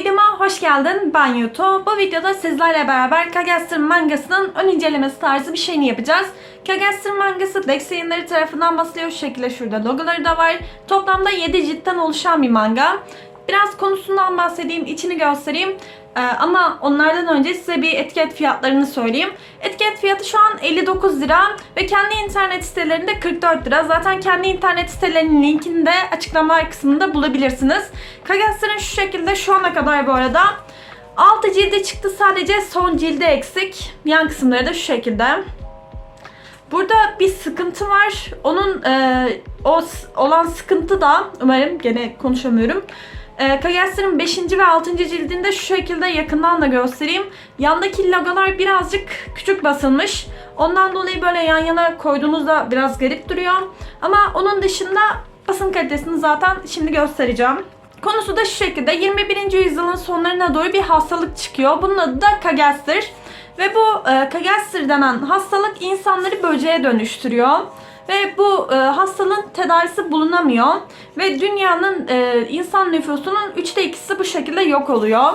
videoma hoş geldin. Ben Yuto. Bu videoda sizlerle beraber Kagetsu mangasının ön incelemesi tarzı bir şeyini yapacağız. Kagetsu mangası Dex yayınları tarafından basılıyor. Şu şekilde şurada logoları da var. Toplamda 7 ciltten oluşan bir manga. Biraz konusundan bahsedeyim, içini göstereyim. Ee, ama onlardan önce size bir etiket fiyatlarını söyleyeyim. Etiket fiyatı şu an 59 lira ve kendi internet sitelerinde 44 lira. Zaten kendi internet sitelerinin linkini de açıklamalar kısmında bulabilirsiniz. Kagetsu'nun şu şekilde şu ana kadar bu arada 6 cildi çıktı sadece son cildi eksik. Yan kısımları da şu şekilde. Burada bir sıkıntı var. Onun e, o olan sıkıntı da umarım gene konuşamıyorum. E, Kagetsu'nun 5. ve 6. cildinde şu şekilde yakından da göstereyim. Yandaki logolar birazcık küçük basılmış. Ondan dolayı böyle yan yana koyduğunuzda biraz garip duruyor. Ama onun dışında basın kalitesini zaten şimdi göstereceğim. Konusu da şu şekilde 21. yüzyılın sonlarına doğru bir hastalık çıkıyor. Bunun adı da Kagetsu. Ve bu e, Kagetsu denen hastalık insanları böceğe dönüştürüyor. Ve bu e, hastalığın tedavisi bulunamıyor. Ve dünyanın e, insan nüfusunun üçte ikisi bu şekilde yok oluyor.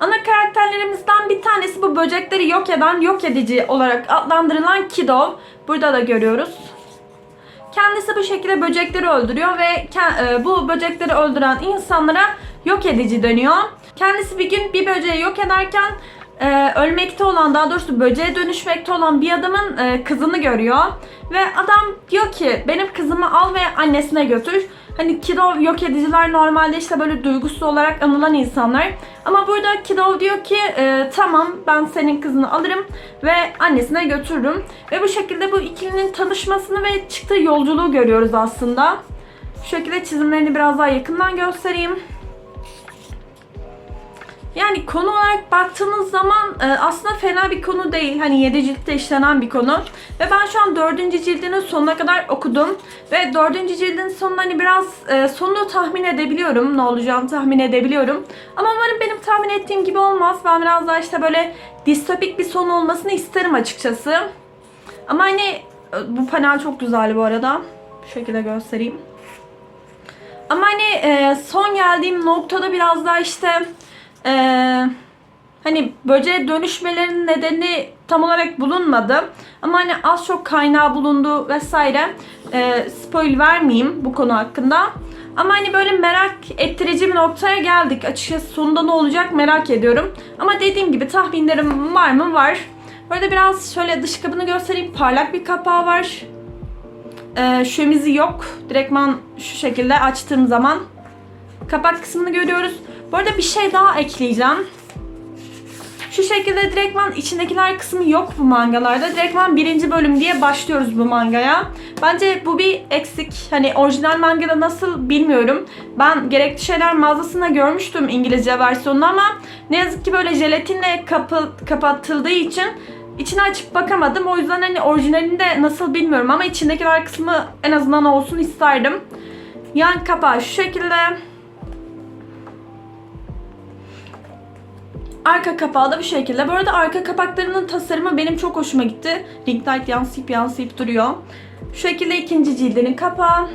Ana karakterlerimizden bir tanesi bu böcekleri yok eden yok edici olarak adlandırılan Kido. Burada da görüyoruz. Kendisi bu şekilde böcekleri öldürüyor ve e, bu böcekleri öldüren insanlara yok edici deniyor. Kendisi bir gün bir böceği yok ederken e, ölmekte olan daha doğrusu böceğe dönüşmekte olan bir adamın e, kızını görüyor. Ve adam diyor ki benim kızımı al ve annesine götür. Hani Kidov yok ediciler normalde işte böyle duygusuz olarak anılan insanlar. Ama burada Kidov diyor ki e, tamam ben senin kızını alırım ve annesine götürürüm. Ve bu şekilde bu ikilinin tanışmasını ve çıktığı yolculuğu görüyoruz aslında. Şu şekilde çizimlerini biraz daha yakından göstereyim. Yani konu olarak baktığınız zaman e, aslında fena bir konu değil. Hani 7 ciltte işlenen bir konu. Ve ben şu an 4. cildinin sonuna kadar okudum. Ve 4. cildin sonunda hani biraz e, sonunu tahmin edebiliyorum. Ne olacağını tahmin edebiliyorum. Ama umarım benim tahmin ettiğim gibi olmaz. Ben biraz daha işte böyle distopik bir son olmasını isterim açıkçası. Ama hani e, bu panel çok güzel bu arada. Bu şekilde göstereyim. Ama hani son geldiğim noktada biraz daha işte e, hani böceğe dönüşmelerinin nedeni tam olarak bulunmadı. Ama hani az çok kaynağı bulundu vesaire. E, spoil vermeyeyim bu konu hakkında. Ama hani böyle merak ettirici bir noktaya geldik. Açıkçası sonunda ne olacak merak ediyorum. Ama dediğim gibi tahminlerim var mı? Var. Böyle biraz şöyle dış kabını göstereyim. Parlak bir kapağı var. Ee, şömizi yok. Direktman şu şekilde açtığım zaman kapak kısmını görüyoruz. Bu arada bir şey daha ekleyeceğim. Şu şekilde direktman içindekiler kısmı yok bu mangalarda. Direktman birinci bölüm diye başlıyoruz bu mangaya. Bence bu bir eksik. Hani orijinal mangada nasıl bilmiyorum. Ben gerekli şeyler mağazasında görmüştüm İngilizce versiyonunu ama ne yazık ki böyle jelatinle kapı, kapatıldığı için içini açıp bakamadım. O yüzden hani orijinalinde nasıl bilmiyorum ama içindekiler kısmı en azından olsun isterdim. Yan kapağı şu şekilde. Arka kapağı da bu şekilde. Bu arada arka kapaklarının tasarımı benim çok hoşuma gitti. Ring light yansıyıp yansıyıp duruyor. Şu şekilde ikinci cildinin kapağı.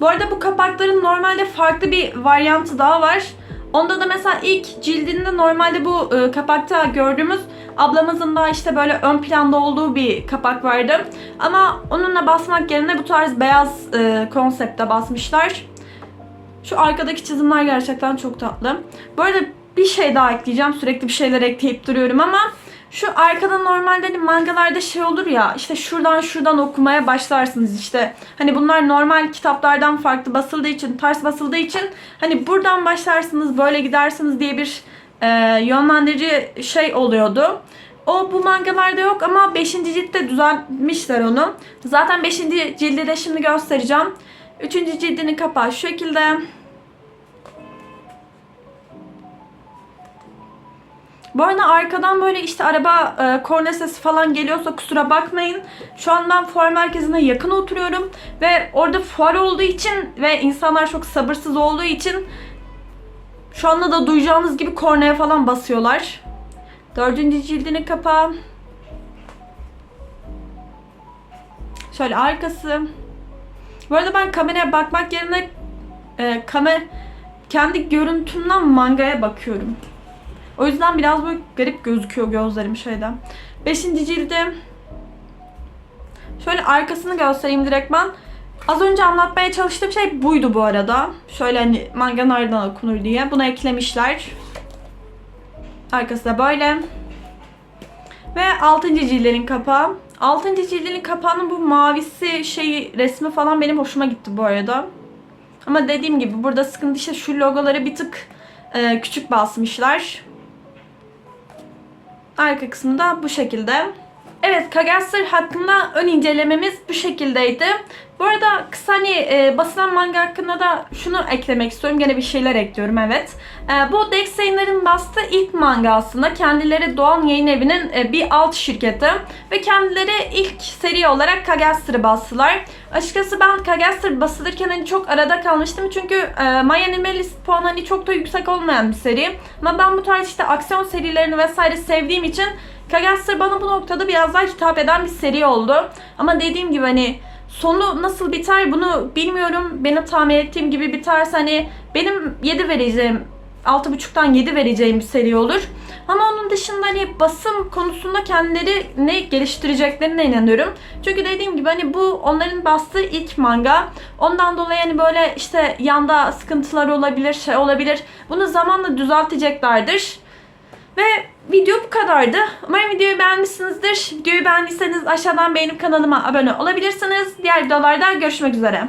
Bu arada bu kapakların normalde farklı bir varyantı daha var. Onda da mesela ilk cildinde normalde bu e, kapakta gördüğümüz ablamızın da işte böyle ön planda olduğu bir kapak vardı. Ama onunla basmak yerine bu tarz beyaz e, konsepte basmışlar. Şu arkadaki çizimler gerçekten çok tatlı. Bu arada bir şey daha ekleyeceğim. Sürekli bir şeyler ekleyip duruyorum ama şu arkada normalde hani mangalarda şey olur ya işte şuradan şuradan okumaya başlarsınız işte. Hani bunlar normal kitaplardan farklı basıldığı için, ters basıldığı için hani buradan başlarsınız böyle gidersiniz diye bir e, yönlendirici şey oluyordu. O bu mangalarda yok ama 5. ciltte düzeltmişler onu. Zaten 5. cildi de şimdi göstereceğim. 3. cildinin kapağı şu şekilde. Bu arada arkadan böyle işte araba e, korna sesi falan geliyorsa kusura bakmayın. Şu an ben fuar merkezine yakın oturuyorum ve orada fuar olduğu için ve insanlar çok sabırsız olduğu için şu anda da duyacağınız gibi kornaya falan basıyorlar. Dördüncü cildinin kapağı. Şöyle arkası. Bu arada ben kameraya bakmak yerine e, kamer kendi görüntümden mangaya bakıyorum. O yüzden biraz böyle garip gözüküyor gözlerim şeyden. Beşinci cildim. Şöyle arkasını göstereyim direkt ben. Az önce anlatmaya çalıştığım şey buydu bu arada. Şöyle hani manga nereden okunur diye. Bunu eklemişler. Arkası da böyle. Ve 6. cildlerin kapağı. 6. cildlerin kapağının bu mavisi şeyi resmi falan benim hoşuma gitti bu arada. Ama dediğim gibi burada sıkıntı işte şu logoları bir tık e, küçük basmışlar. Arka kısmı da bu şekilde. Evet Kagasır hakkında ön incelememiz bu şekildeydi. Bu arada kısa hani e, basılan manga hakkında da şunu eklemek istiyorum. Gene bir şeyler ekliyorum evet. E, bu Dex yayınların bastığı ilk manga aslında. Kendileri Doğan Yayın Evi'nin e, bir alt şirketi. Ve kendileri ilk seri olarak Kagasır'ı bastılar. Açıkçası ben Kagasır basılırken hani çok arada kalmıştım. Çünkü e, My Anime puanı hani çok da yüksek olmayan bir seri. Ama ben bu tarz işte aksiyon serilerini vesaire sevdiğim için Kagasır bana bu noktada biraz daha hitap eden bir seri oldu. Ama dediğim gibi hani sonu nasıl biter bunu bilmiyorum. Benim tahmin ettiğim gibi biterse hani benim 7 vereceğim 6.5'tan 7 vereceğim bir seri olur. Ama onun dışında hani basım konusunda kendileri ne geliştireceklerine inanıyorum. Çünkü dediğim gibi hani bu onların bastığı ilk manga. Ondan dolayı hani böyle işte yanda sıkıntılar olabilir, şey olabilir. Bunu zamanla düzelteceklerdir. Ve video bu kadardı. Umarım videoyu beğenmişsinizdir. Videoyu beğendiyseniz aşağıdan beğenip kanalıma abone olabilirsiniz. Diğer videolarda görüşmek üzere.